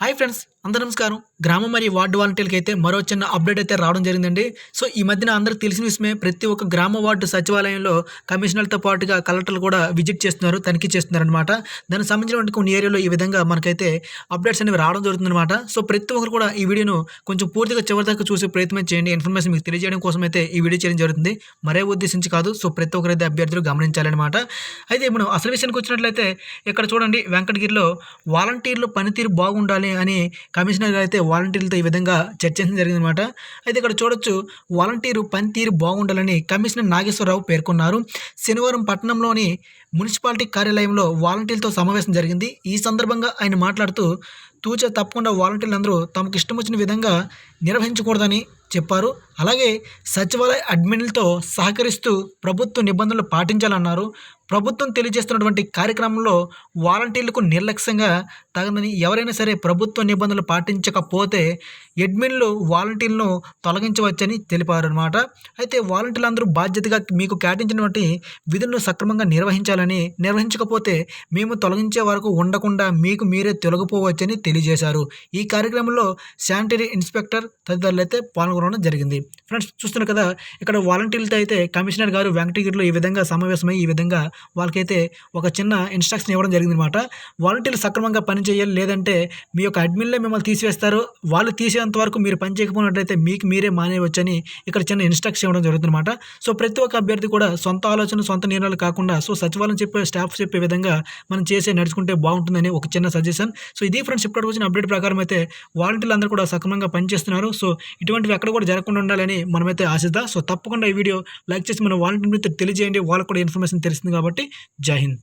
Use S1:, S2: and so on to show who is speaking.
S1: Hi friends అందరూ నమస్కారం. గ్రామం మరియు వార్డు వాలంటీర్లకి అయితే మరో చిన్న అప్డేట్ అయితే రావడం జరిగిందండి. సో ఈ మధ్యన అందరికి తెలిసిన విషయమే ప్రతి ఒక్క గ్రామ వార్డు సచివాలయంలో కమిషనర్లతో పాటుగా కలెక్టర్లు కూడా విజిట్ చేస్తున్నారు తనిఖీ చేస్తున్నారు అనమాట దానికి సంబంధించిన కొన్ని ఏరియాలో ఈ విధంగా మనకైతే అప్డేట్స్ అనేవి రావడం జరుగుతుందన్నమాట. సో ప్రతి ఒక్కరు కూడా ఈ వీడియోను కొంచెం పూర్తిగా చివరిదాకా చూసే ప్రయత్నం చేయండి. ఇన్ఫర్మేషన్ మీకు తెలియజేయడం కోసం అయితే ఈ వీడియో చేయడం జరుగుతుంది. మరే ఉద్దేశించి కాదు సో ప్రతి ఒక్కరైతే అభ్యర్థులు గమనించాలన్నమాట. అయితే మనం అసలు విషయానికి వచ్చినట్లయితే ఇక్కడ చూడండి వెంకటగిరిలో వాలంటీర్లు పనితీరు బాగుండాలి అని కమిషనర్ గారు అయితే వాలంటీర్లతో ఈ విధంగా చర్చించడం జరిగిందనమాట అయితే ఇక్కడ చూడొచ్చు వాలంటీరు పనితీరు బాగుండాలని కమిషనర్ నాగేశ్వరరావు పేర్కొన్నారు. శనివారం పట్టణంలోని మున్సిపాలిటీ కార్యాలయంలో వాలంటీర్లతో సమావేశం జరిగింది. ఈ సందర్భంగా ఆయన మాట్లాడుతూ తూచ తప్పకుండా వాలంటీర్లందరూ తమకు ఇష్టం వచ్చిన విధంగా నిర్వహించకూడదని చెప్పారు. అలాగే సచివాలయ అడ్మిన్లతో సహకరిస్తూ ప్రభుత్వ నిబంధనలు పాటించాలన్నారు. ప్రభుత్వం తెలియజేస్తున్నటువంటి కార్యక్రమంలో వాలంటీర్లకు నిర్లక్ష్యంగా తగనని ఎవరైనా సరే ప్రభుత్వ నిబంధనలు పాటించకపోతే అడ్మిన్లు వాలంటీర్లను తొలగించవచ్చని తెలిపారనమాట అయితే వాలంటీర్లు అందరూ బాధ్యతగా మీకు కేటాయించినటువంటి విధులను సక్రమంగా నిర్వహించాలని నిర్వహించకపోతే మేము తొలగించే వరకు ఉండకుండా మీకు మీరే తొలగిపోవచ్చని తెలియజేశారు. ఈ కార్యక్రమంలో శానిటరీ ఇన్స్పెక్టర్ తదితరులు అయితే పాల్గొనడం జరిగింది. ఫ్రెండ్స్ చూస్తున్నారు కదా ఇక్కడ వాలంటీర్లతో అయితే కమిషనర్ గారు వెంకటగిరిలో ఈ విధంగా సమావేశమై ఈ విధంగా వాళ్ళకైతే ఒక చిన్న ఇన్స్ట్రక్షన్ ఇవ్వడం జరిగిందనమాట వాలంటీర్లు సక్రమంగా పనిచేయాలి లేదంటే మీ యొక్క అడ్మిన్లే మిమ్మల్ని తీసివేస్తారు. వాళ్ళు తీసేంత వరకు మీరు పని చేయకపోయినట్లయితే మీకు మీరే మానేయవచ్చని ఇక్కడ చిన్న ఇన్స్ట్రక్షన్ ఇవ్వడం జరుగుతుందన్నమాట. సో ప్రతి ఒక్క అభ్యర్థి కూడా సొంత ఆలోచన సొంత నిర్ణయాలు కాకుండా సో సచివాలయం చెప్పే స్టాఫ్ చెప్పే విధంగా మనం చేసే నడుచుకుంటే బాగుంటుందని ఒక చిన్న సజెషన్ సో ఇది ఫ్రెండ్స్ ఇప్పటికి వచ్చిన అప్డేట్ ప్రకారం అయితే వాలంటీర్లు అందరూ కూడా సక్రమంగా పనిచేస్తున్నారు సో ఇటువంటివి ఎక్కడ కూడా జరగకుండా ఉండాలని మనమైతే ఆశిద్దాం. సో తప్పకుండా ఈ వీడియో లైక్ చేసి మన వాలంటీర్ తెలియజేయండి. వాళ్ళకు కూడా ఇన్ఫర్మేషన్ తెలిసింది కాబట్టి జై హింద్